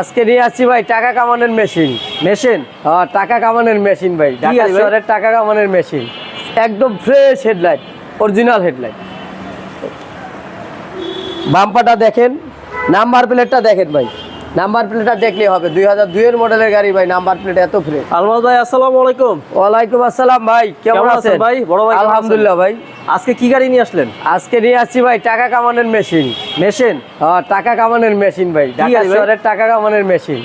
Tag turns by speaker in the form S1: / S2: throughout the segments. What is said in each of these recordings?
S1: আজকে নিয়ে আসছি ভাই টাকা কামানোর মেশিন।
S2: মেশিন?
S1: হ্যাঁ টাকা কামানোর মেশিন ভাই। ঢাকা শহরের টাকা কামানোর মেশিন। একদম ফ্রেশ হেডলাইট অরিজিনাল হেডলাইট বাম্পাটা দেখেন নাম্বার প্লেটটা দেখেন ভাই। নাম্বার প্লেটটা দেখলেই হবে দুই হাজার দুইয়ের মডেলের গাড়ি ভাই নাম্বার প্লেট এত ফ্রেশ
S2: আলমাজ ভাই আসসালামু আলাইকুম।
S1: ওয়ালাইকুম আসসালাম ভাই কেমন
S2: আছেন ভাই? বড় ভাই
S1: আলহামদুলিল্লাহ ভাই।
S2: আজকে কি গাড়ি নিয়ে আসলেন?
S1: আজকে নিয়ে আসছি ভাই টাকা কামানোর মেশিন।
S2: মেশিন?
S1: হ্যাঁ টাকা কামানোর মেশিন ভাই ঢাকা শহরের টাকা কামানোর মেশিন।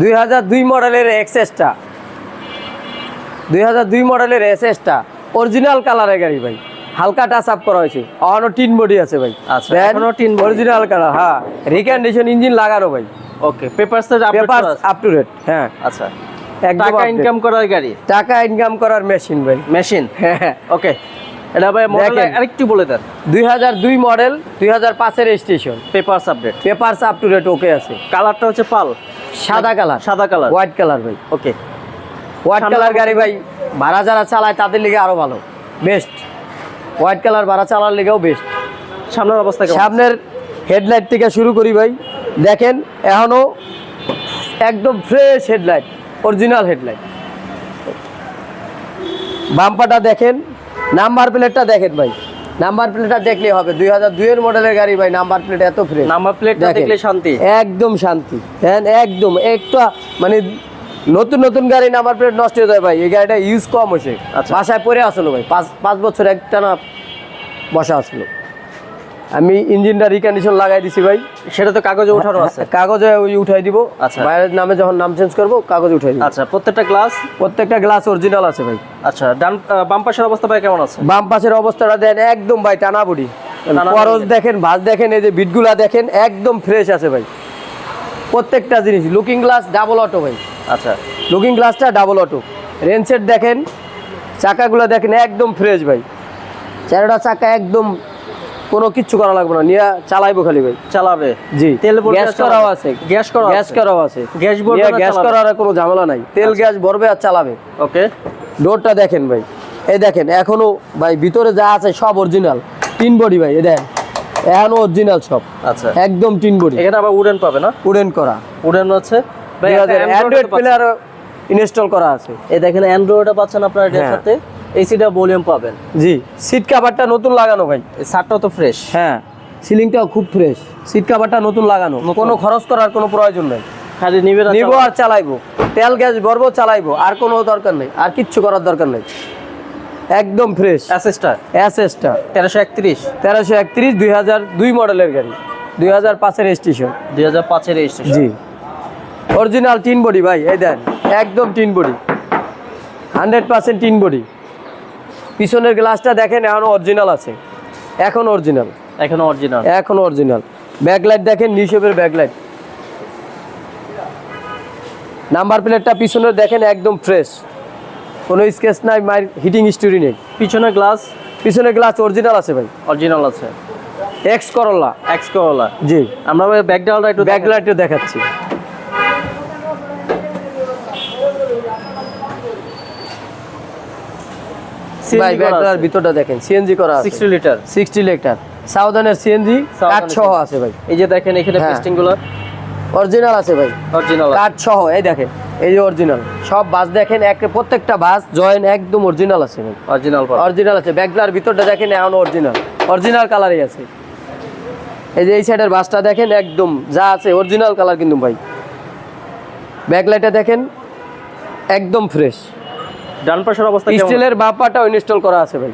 S1: দুই হাজার দুই মডেলের এক্সেসটা দুই হাজার দুই মডেলের এসএসটা অরিজিনাল কালারের গাড়ি ভাই। হালকা টাচ আপ করা হয়েছে। অনো টিন বডি আছে ভাই।
S2: আচ্ছা, এখনও body।
S1: অরিজিনাল কালার হ্যাঁ। রিকন্ডিশন ইঞ্জিন লাগানো ভাই।
S2: Okay papers update
S1: up to date হ্যাঁ।
S2: আচ্ছা। টাকা ইনকাম করার গাড়ি?
S1: টাকা ইনকাম করার মেশিন ভাই।
S2: মেশিন
S1: হ্যাঁ।
S2: ওকে এটা ভাই মডেল আরেকটু বলে দেন।
S1: দুই হাজার দুই মডেল দুই হাজার পাঁচের station
S2: papers update
S1: papers up to date okay আছে।
S2: কালারটা হচ্ছে পাল।
S1: সাদা কালার
S2: সাদা কালার
S1: হোয়াইট কালার ভাই।
S2: ওকে
S1: হোয়াইট কালার গাড়ি ভাই ভাড়া যারা চালায় তাদের লিগে আরও ভালো। বেস্ট হোয়াইট কালার ভাড়া চালার লিগেও বেস্ট
S2: সামনের অবস্থা কেমন?
S1: সামনের হেডলাইট থেকে শুরু করি ভাই। দেখেন এখনও একদম ফ্রেশ হেডলাইট অরিজিনাল হেডলাইট বাম্পাটা দেখেন নাম্বার প্লেটটা দেখেন ভাই। নাম্বার প্লেটটা দেখলে হবে। দুই হাজার দুইয়ের মডেলের গাড়ি ভাই নাম্বার প্লেট এত ফ্রেশ
S2: নাম্বার প্লেটটা
S1: দেখেন।
S2: দেখলে শান্তি।
S1: একদম শান্তি। হ্যাঁ একদম একটা মানে নতুন নতুন গাড়ি নাম্বার প্লেট নষ্ট হয়ে যায় ভাই। এই গাড়িটা ইউজ কম হয়েছে।
S2: আচ্ছা।
S1: বাসায় পরে আসলো ভাই। পাঁচ পাঁচ বছর একটা না বসা আসলো। আমি ইঞ্জিনটা রিকন্ডিশন লাগাই দিছি ভাই।
S2: সেটা তো কাগজে ওঠানো আছে।
S1: কাগজে ওই উঠাই দিব।
S2: আচ্ছা।
S1: বাইরের নামে যখন নাম চেঞ্জ করব কাগজে উঠাই দিব।
S2: আচ্ছা প্রত্যেকটা গ্লাস
S1: প্রত্যেকটা গ্লাস অরিজিনাল আছে ভাই।
S2: আচ্ছা ডান বাম পাশের অবস্থা ভাই কেমন আছে?
S1: বাম পাশের অবস্থাটা দেন একদম ভাই টানা বুড়ি খরচ দেখেন ভাঁজ দেখেন এই যে বিটগুলা দেখেন একদম ফ্রেশ আছে ভাই। প্রত্যেকটা জিনিস লুকিং গ্লাস ডাবল অটো ভাই।
S2: আচ্ছা।
S1: লুকিং গ্লাসটা ডাবল অটো রেনসেট দেখেন চাকাগুলো দেখেন একদম ফ্রেশ ভাই। চারোটা চাকা একদম কোনো কিচ্ছু করা লাগবে না। নিয়ে চালাইবো খালি ভাই।
S2: চালাবে।
S1: জি।
S2: তেল
S1: গ্যাস করাও আছে।
S2: গ্যাস করা
S1: গ্যাস। করাও আছে।
S2: গ্যাস ভরবে
S1: গ্যাস করার কোনো ঝামেলা নাই। তেল গ্যাস ভরবে আর চালাবে।
S2: ওকে।
S1: ডোরটা দেখেন ভাই। এই দেখেন এখনও ভাই ভিতরে যা আছে সব অরিজিনাল তিন বডি ভাই এই দেখেন। এখনও অরিজিনাল সব।
S2: আচ্ছা।
S1: একদম তিন বডি
S2: এখানে আবার উডেন পাবে না?
S1: উডেন করা।
S2: উডেন আছে ভাই
S1: অ্যান্ড্রয়েড প্লেয়ার ইনস্টল করা আছে।
S2: এই দেখেন অ্যান্ড্রয়েডটা পাচ্ছেন আপনার এটার
S1: হ্যাঁ।
S2: সাথে এসিটা ভলিউম পাবেন।
S1: জি সিট কাভারটা নতুন লাগানো ভাই।
S2: এই তো ফ্রেশ
S1: হ্যাঁ সিলিংটাও খুব ফ্রেশ সিট কাভারটা নতুন লাগানো। কোনো খরচ করার কোনো প্রয়োজন নেই।
S2: খালি নিবে
S1: নিবো আর চালাইবো। তেল গ্যাস ভরবো চালাইবো। আর কোনো দরকার নেই। আর কিচ্ছু করার দরকার নেই। একদম ফ্রেশ
S2: অ্যাসেসটা
S1: অ্যাসেসটা
S2: তেরোশো একত্রিশ।
S1: তেরোশো একত্রিশ দুই হাজার দুই মডেলের গাড়ি। দুই হাজার পাঁচের স্টেশন
S2: দুই হাজার পাঁচের রেজিস্ট্রেশন
S1: জি। অরিজিনাল টিন বডি ভাই এই দেন। একদম tin body hundred percent tin body পিছনের গ্লাসটা দেখেন এখন অরিজিনাল আছে। এখন অরিজিনাল
S2: এখন অরিজিনাল
S1: এখন অরিজিনাল ব্যাকলাইট দেখেন নিউশেপের ব্যাকলাইট। নাম্বার প্লেটটা পিছনের দেখেন একদম ফ্রেশ কোনো স্কেচ নাই মাই হিটিং স্টোরি নেই।
S2: পিছনে গ্লাস
S1: পিছনের গ্লাস অরিজিনাল আছে ভাই।
S2: অরিজিনাল আছে।
S1: এক্স করল্লা
S2: এক্স করলা
S1: জি।
S2: আমরা ভাই ব্যাক ডালটা একটু ব্যাক
S1: ব্যাকলাইটও দেখাচ্ছি। ভাই ভিতরটা দেখেন সিএনজি করা আছে।
S2: Litre.
S1: Sixty litre. সাউদানের CNG
S2: Southern
S1: কাঠ সহ আছে ভাই।
S2: এই যে দেখেন এখানে
S1: হ্যাঁ।
S2: পেস্টিংগুলো
S1: অরিজিনাল আছে ভাই।
S2: অরিজিনাল।
S1: কাঠ সহ এই দেখেন এই যে অরিজিনাল। সব বাস দেখেন এক প্রত্যেকটা বাস জয়েন একদম অরিজিনাল আছে ভাই।
S2: অরিজিনাল
S1: অরিজিনাল আছে। ভিতরটা দেখেন এখন অরিজিনাল। অরিজিনাল কালারই আছে। এই যে এই সাইডের বাসটা দেখেন একদম যা আছে অরিজিনাল কালার কিন্তু ভাই। ব্যাকলাইটটা দেখেন একদম ফ্রেশ।
S2: ডান পাশের অবস্থা
S1: স্টিলের বাপাটাও ইনস্টল করা আছে ভাই।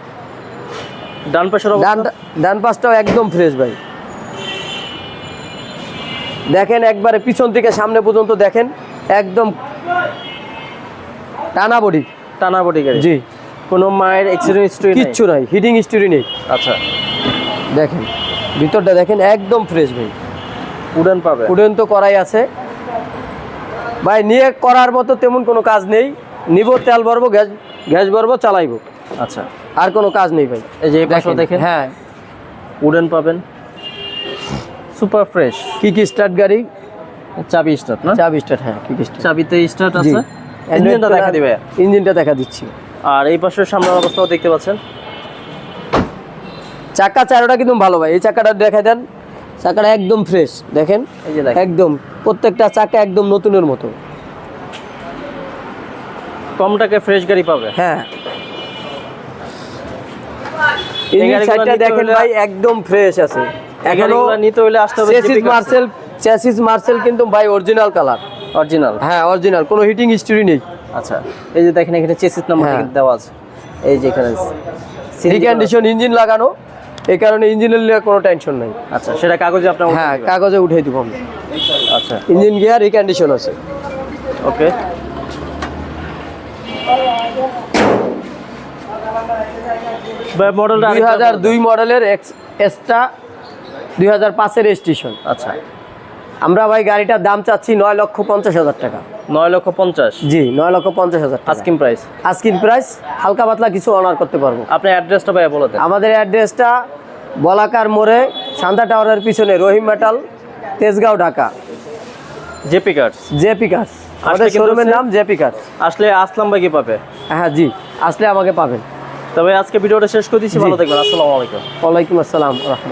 S2: ডান পাশের
S1: ডান
S2: অবস্থা?
S1: ডান পাশটাও একদম ফ্রেশ ভাই। দেখেন একবারে পিছন থেকে সামনে পর্যন্ত দেখেন একদম টানা বডি
S2: টানা বডি গাড়ি?
S1: জি।
S2: কোনো মায়ের এক্সিডেন্ট হিস্ট্রি
S1: কিচ্ছু নাই হিটিং স্টোরি নেই।
S2: আচ্ছা।
S1: দেখেন ভিতরটা দেখেন একদম ফ্রেশ ভাই।
S2: উডেন পাবে।
S1: উডেন তো করাই আছে। ভাই নিয়ে করার মতো তেমন কোনো কাজ নেই। নিব তেল ভরবো গ্যাস গ্যাস ভরবো চালাইবো।
S2: আচ্ছা।
S1: আর কোনো কাজ নেই ভাই।
S2: এই যে পাশেও দেখেন
S1: হ্যাঁ।
S2: উডেন পাবেন। Super fresh.
S1: কি কি স্টার্ট গাড়ি?
S2: চাবি স্টার্ট না?
S1: চাবি স্টার্ট হ্যাঁ কি কি
S2: চাবিতে স্টার্ট আছে। ইঞ্জিনটা দেখা দিবে।
S1: ইঞ্জিনটা দেখা দিচ্ছি।
S2: আর এই পাশের সামনের অবস্থাও দেখতে পাচ্ছেন।
S1: চাকা চারোটা কিন্তু ভালো ভাই। এই চাকাটা দেখা দেন। চাকাটা একদম ফ্রেশ দেখেন?
S2: এই যে দেখেন।
S1: একদম। প্রত্যেকটা চাকা একদম নতুনের মতো।
S2: কম টাকায় ফ্রেশ গাড়ি পাবে।
S1: হ্যাঁ।
S2: এই
S1: ইঞ্জিন সাইডটা দেখেন ভাই একদম ফ্রেশ আছে।
S2: এখনও নিতে হলে আসতে হবে
S1: চেসিস মার্সেল চেসিস মার্সেল কিন্তু ভাই অরিজিনাল কালার
S2: অরিজিনাল
S1: হ্যাঁ অরিজিনাল কোনো হিটিং হিস্টরি নেই।
S2: আচ্ছা এই যে দেখেন এখানে চেসিস নাম্বার
S1: হ্যাঁ।
S2: দেওয়া আছে। এই যে এখানে
S1: রিকন্ডিশন ইঞ্জিন লাগানো এই কারণে ইঞ্জিনের নিয়ে কোনো টেনশন নাই।
S2: আচ্ছা সেটা কাগজে আপনার
S1: হ্যাঁ কাগজে উঠাই দিব আমরা
S2: আচ্ছা।
S1: ইঞ্জিন গিয়ার রিকন্ডিশন আছে।
S2: ওকে মডেলটা
S1: দুই হাজার দুই মডেলের এক্স এক্সট্রা দুই হাজার পাঁচের স্টেশন
S2: আচ্ছা।
S1: আমরা ভাই গাড়িটার দাম চাচ্ছি নয় লক্ষ পঞ্চাশ হাজার টাকা।
S2: নয় লক্ষ পঞ্চাশ?
S1: জি নয় লক্ষ পঞ্চাশ হাজার টাকা।
S2: আস্কিং প্রাইস
S1: আজকের প্রাইস হালকা পাতলা কিছু অনার করতে পারব।
S2: আপনি অ্যাড্রেসটা ভাই বলে
S1: আমাদের অ্যাড্রেসটা বলাকার মোড়ে শান্তা টাওয়ারের পিছনে Rahim metal Tejgaon Dhaka.
S2: JP cars
S1: JP cars আমাদের শোরুমের নাম জেপি কার্স
S2: আসলে আসলাম ভাই কি পাবে
S1: হ্যাঁ জি আসলে আমাকে পাবেন।
S2: তবে আজকে ভিডিওটা শেষ করে দিচ্ছি। ভালো থাকবেন আসসালামু আলাইকুম
S1: ওয়ালাইকুম আসসালাম রহমত